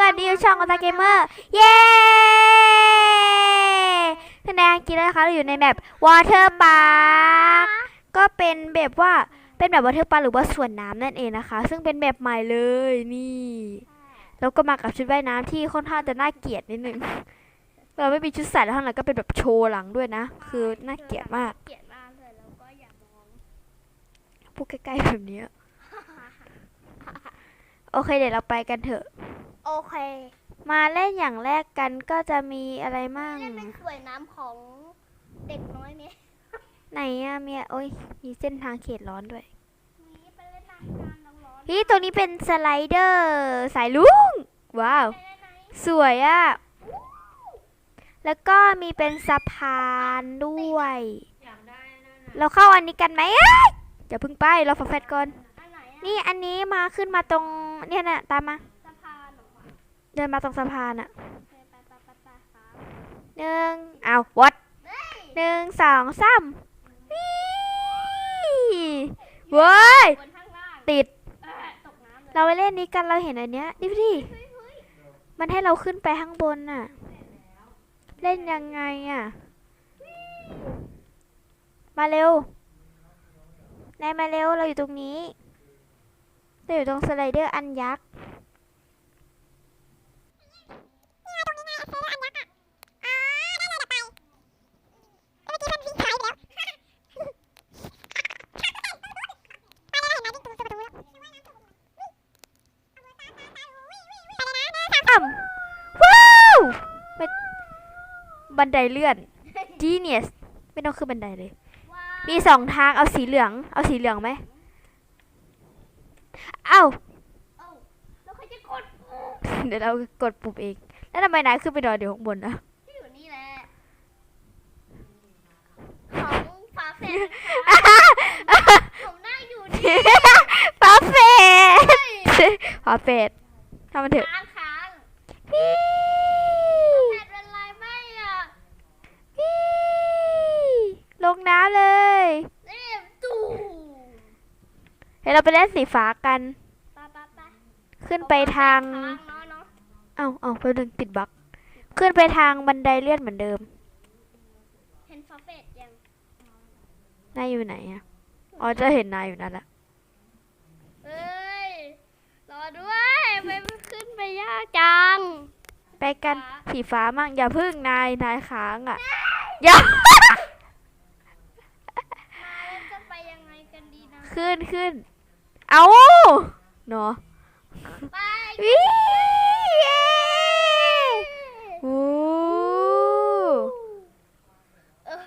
พื่อนๆที่อยู่ช่องอตาเกมเมอร์ เย้คะแนนกินแล้วนะคะเราอยู่ในแมปวอเตอร์พาร์คก็เป็นแบบว่าเป็นแบบวอเตอร์พาร์คหรือว่าสวนน้ำนั่นเองนะคะ ซึ่งเป็นแบบใหม่เลยนี่แล้วก็มากับชุดว่ายน้ำที่ค่อนข้างจะน่าเกลียดนิดนึงเราไม่มีชุดใส่แล้วข้างหลังก็เป็นแบบโชว์หลังด้วยนะ คือน่าเกลียดมากเกลียดมากเลยแล้วก็อย่ามองพูดใกล้ๆแบบเนี้ยโอเคเดี๋ยวเราไปกันเถอะ โอเค มาเล่นอย่างแรกกันก็จะมีอะไรมั่งนี่เป็นสวยน้ำของเด็กน้อยเนี่ยไหนอะเมียโอ้ยมีเส้นทางเขตร้อนด้วยนี่ไปเล่นน้ำกันน้ำร้อนพี่ตรงนี้เป็นสไลเดอร์สายลุงว้าวไปเล่นไหนสวยอะแล้วก็มีเป็นสะพานด้วยอยากได้นั่นน่ะเราเข้าอันนี้กันไหมเอ้ยอย่าเพิ่งไป เราฝาแฟดก่อนอันไหนอะนี่อันนี้มาขึ้นมาตรงเนี่ยน่ะตามมา ดินมาตรงสะพานอะโอเคไปไปไปไปครับหนึ่งเอาวัดเฮ้ยหนึ่งสองสามวิ่เว้ยบนข้างล่างติดเอ้ยตกน้ำเลยเราไปเล่นนี้กันเราเห็นอันเนี้ยดิพี่เฮ้ยเฮ้ยมันให้เราขึ้นไปข้างบนน่ะ เล่นยังไงอะ มาเร็วนายมาเร็ว เราอยู่ตรงนี้ เราอยู่ตรงสไลเดอร์อันยักษ์อ่ำว้าวเป็น บันไดเลื่อน genius ไม่ต้องขึ้นบันไดเลยว้าวมีสองทางเอาสีเหลือง เอาสีเหลืองไหมเอ้าเอ้าแล้วใครจะกดปุ่มเดี๋ยวเรากดปุ่มเอง แล้วทำไมนายขึ้นไปนอนเดี๋ยวข้างบนนะที่อยู่นี่แหละของฝาแฝดของหน้าอยู่นี่ฝาเฟดฝาเฟดทำมันเถอะค้างค้างพี่ แฝดเป็นไรไม่อะ พี่ ลงน้ำเลยนี่ตู่เดี๋ยวเราไปเล่นสีฟ้ากันไปไปไปขึ้นไปทางค้างเนาะเนาะเอ้าเอ้าไปดึงติดบักขึ้นไปทางบันไดเลื่อนเหมือนเดิมเห็นฝาแฝดยังนายอยู่ไหนอะอ๋อจะเห็นนายอยู่นั่นแหละเอ้ยรอด้วยไปขึ้นไปยากจัง ไปกันฟ้าสีฟ้ามั่งอย่าพึ่งนายนายค้างอะอย่า มาแล้วจะไปยังไงกันดีนะ ขึ้นขึ้น เอาเนาะไปวิเย้โอ้เออ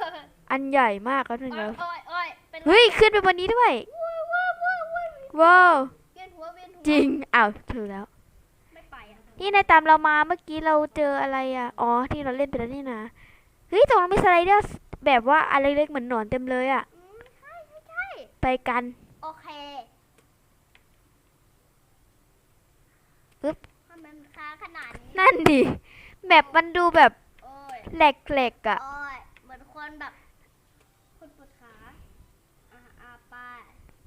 อันใหญ่มากแล้วนึงโอ้แล้ยวโอ้ยโอ้ยเป็นไรเฮ้ย ขึ้นไปบนนี้ด้วย ว้าวว้าวว้าวว้าวว้าวเวียนหัวเวียนหัวจริงอ้าวถูกแล้วไม่ไปอะนี่นายตามเรามาเมื่อกี้เราเจออะไรอะ อ๋อ ที่เราเล่นไปแล้วนี่นะ เฮ้ยตรงนั้นมีสไลเดอร์แบบว่าอะไรเล็กๆเหมือนหนอนเต็มเลยอะอืมใช่ใช่ใช่ ไปกัน โอเคปึ๊บทำไมมันค้างขนาดนี้นั่นดิแบบมันดูแบบโอ้ยแหลกๆอะ โอ้ยเหมือนคนแบบคนปวดขาอะอะไป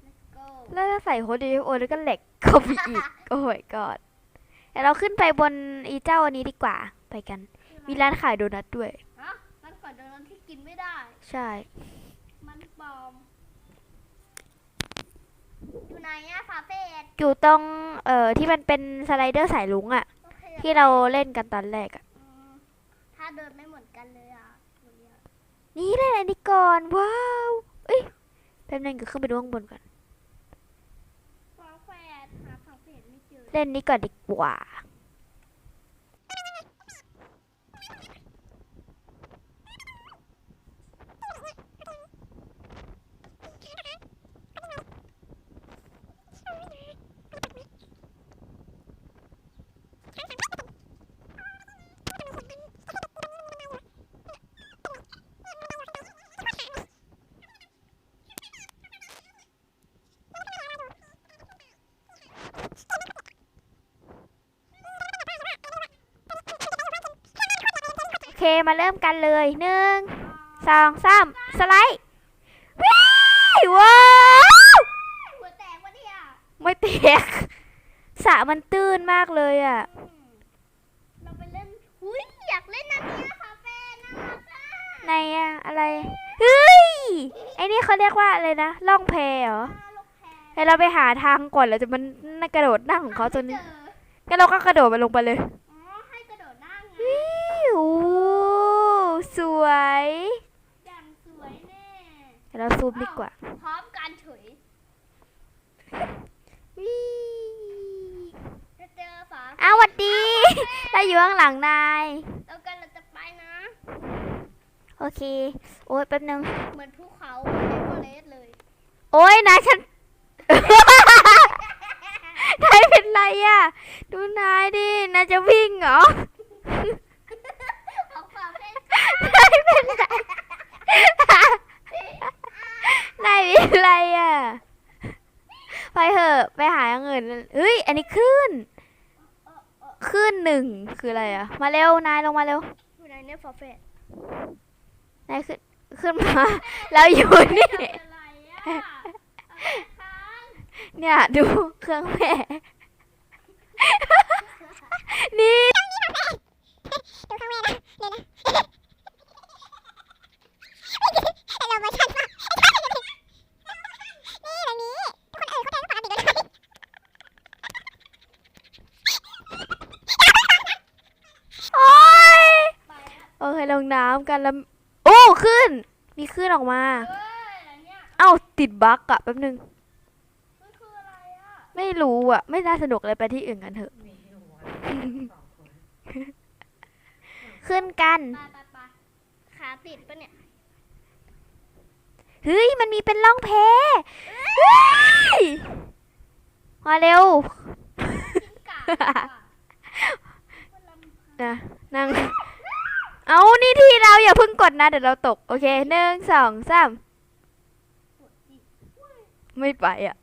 let's go แล้วถ้าใส่โค้ดดีโอแล้วก็เหล็กเข้าไปอีก โอ้ยกอดเดี๋ยวเราขึ้นไปบนอีเจ้าอันนี้ดีกว่าไปกัน มีร้านขายโดนัทด้วย ฮะมันก่อนเดินที่กินไม่ได้ ใช่ มันปลอม อยู่ไหนอะฝาเฟดอยู่ตรงเอ่อที่มันเป็นสไลเดอร์สายลุงอะโอเคที่เราเล่นกันตอนแรกอะอืมถ้าเดินไม่เหมือนกันเลยอะอยู่เนี่ยนี่เล่นอันนี้ก่อนว้าวเอ้ยแป๊บนึงก็ขึ้นไปดูข้างบนก่อนฝาแฝดหาฝาเฟดไม่เจอ เล่นนี้ก่อนดีกว่า มาเริ่มกันเลยหนึ่งสองสามสไลด์วิ่งว้าวหัวแตกวะเนี่ยไม่แตกสะมันตื้นมากเลยอะเราไปเล่นอยากเล่นน้ำเนี้ยะคะแฟนนะคะในอะอะไรเฮ้ยไอ้นี่เขาเรียกว่าอะไรนะล่องแพเหรอให้เราไปหาทางก่อนแล้วจะมันกระโดดนั่งของเขาจนนี้ก็เราก็กระโดดไปลงไปเลย วยอย่างสวยแน่เดี๋ยวเราซูมดีกว่า พร้อมการเฉยวิจะเจอฝาอ้าวหวัดดีเราอยู่ข้างหลังนาย แล้วกันเราจะไปนะ โอเค โอ้ยแป๊บนึง เหมือนภูเขาเอเวอเรสต์เลย โอ้ยนายฉันนายเป็นไรอะ ดูนายดิ นายจะวิ่งเหรอ เอาความเป็น นาย เป็นไรนายเป็นไรอะ ไปเถอะ ไปหาอย่างอื่นเฮ้ย อันนี้คลื่นเออเออคลื่นหนึ่งคืออะไรอะ มาเร็ว นายลงมาเร็ว อยู่ในเนฟอร์เฟตนายขึ้นขึ้นมา เราอยู่นี่อะไรอะอะไรค้างเนี่ย ดูเครื่องแม่ นี่ดูข้างแม่นะเดี๋ยวนะเราเวอร์ชันมากนี่แบบนี้ทุกคนเออเข้าใจก็ปกติเลย โอ้ย ไปแล้ว โอเคลงน้ำกันแล้ว โอ้ขึ้ นมีขึ้นออกมาเอ้ยอันเนี้ยเอ้าติดบั๊กอะแป๊บนึงมันคืออะไรอะไม่รู้อะไม่น่าสนุกเลยไปที่อื่นกันเถอะ ขึ้นกัน ไปไปไปขาติดปะเนี่ย เฮ้ย มันมีเป็นล่องแพเฮ้ยมาเร็ว กิ้งก่าอะมันลำนะนั่ง เอานี่ที่เราอย่าเพิ่งกดนะ เดี๋ยวเราตก โอเคหนึ่งสองสามไม่ไปอะ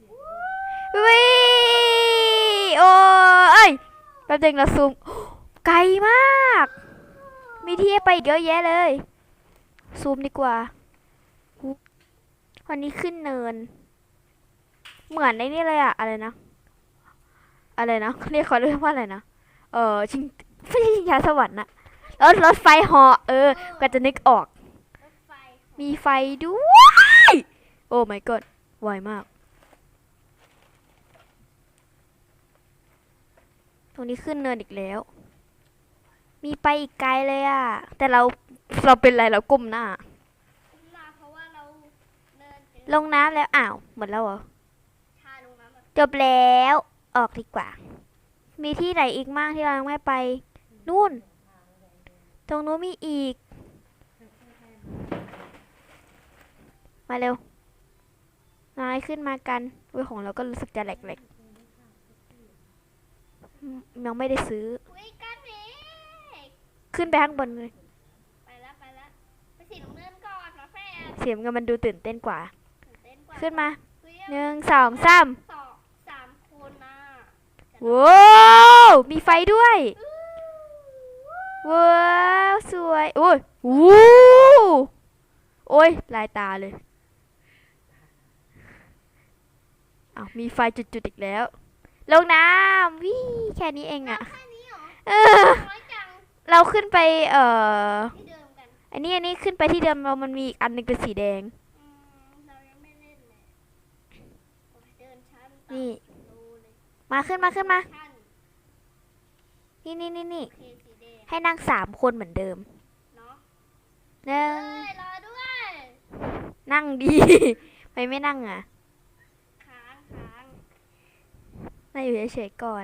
วิโอ้เอ้ยแป๊บนึงเราซูม ไกลมาก มีที่ไปเยอะแยะเลย ซูมดีกว่า วันนี้ขึ้นเนิน เหมือนในนี่เลยอะอะไรนะ อะไรนะ เรียกเขาเรียกว่าอะไรนะ เออชิงไม่ใช่ชิงช้าสวรรค์นะ รถรถไฟเหาะเออ ก็จะนึกออกรถไฟมีไฟด้วย โอ้ my god ไวมาก ตรงนี้ขึ้นเนินอีกแล้ว มีไปอีกไกลเลยอะแต่เราเราเป็นไรเราก้มหน้าคุ้มมาเพราะว่าเราเดินเจอลงน้ำแล้ว อ้าว หมดแล้วเหรอชาลงน้ำแบบจบแล้ว ออกดีกว่า มีที่ไหนอีกมากที่เรายังไม่ไป นู่น ตรงนู้นมีอีก มาเร็ว นายขึ้นมากันเว้ยของเราก็รู้สึกจะแหลกๆอืมยังไม่ได้ซื้ออุ้ยกันเมกขึ้นไปข้างบนเลย ไปแล้วไปแล้วไปสีน้ำเงินก่อนมาแฟนเสียงกันมันดูตื่นเต้นกว่าตื่นเต้นกว่าขึ้นมาเฮ้ยหนึ่งสองสามสองสามคนน่ะว้าวมีไฟด้วย ว้าวสวยโอ้ยวู้โอ้ยลายตาเลยอ้าวมีไฟจุดๆอีกแล้ว ลงน้ำวิแค่นี้เองอะแค่นี้เหรอเออน้อยจังเราขึ้นไป เอ่อที่เดิมกันอันนี้อันนี้ขึ้นไปที่เดิมเรามันมีอีกอันหนึงเป็นสีแดงอืมเรายังไม่เล่นเลยโอ้ยเดินชั้นนี่ดูเลยมาขึ้นมาขึ้นมาชั้นนี่นี่นี่นี่เคสีแดง ให้นั่งสามคนเหมือนเดิมเนาะหนึ่เอ้งยรอด้วยนั่งดีไม่ไม่นั่งอะค้างค้างนั่งอยู่เฉยๆก่อน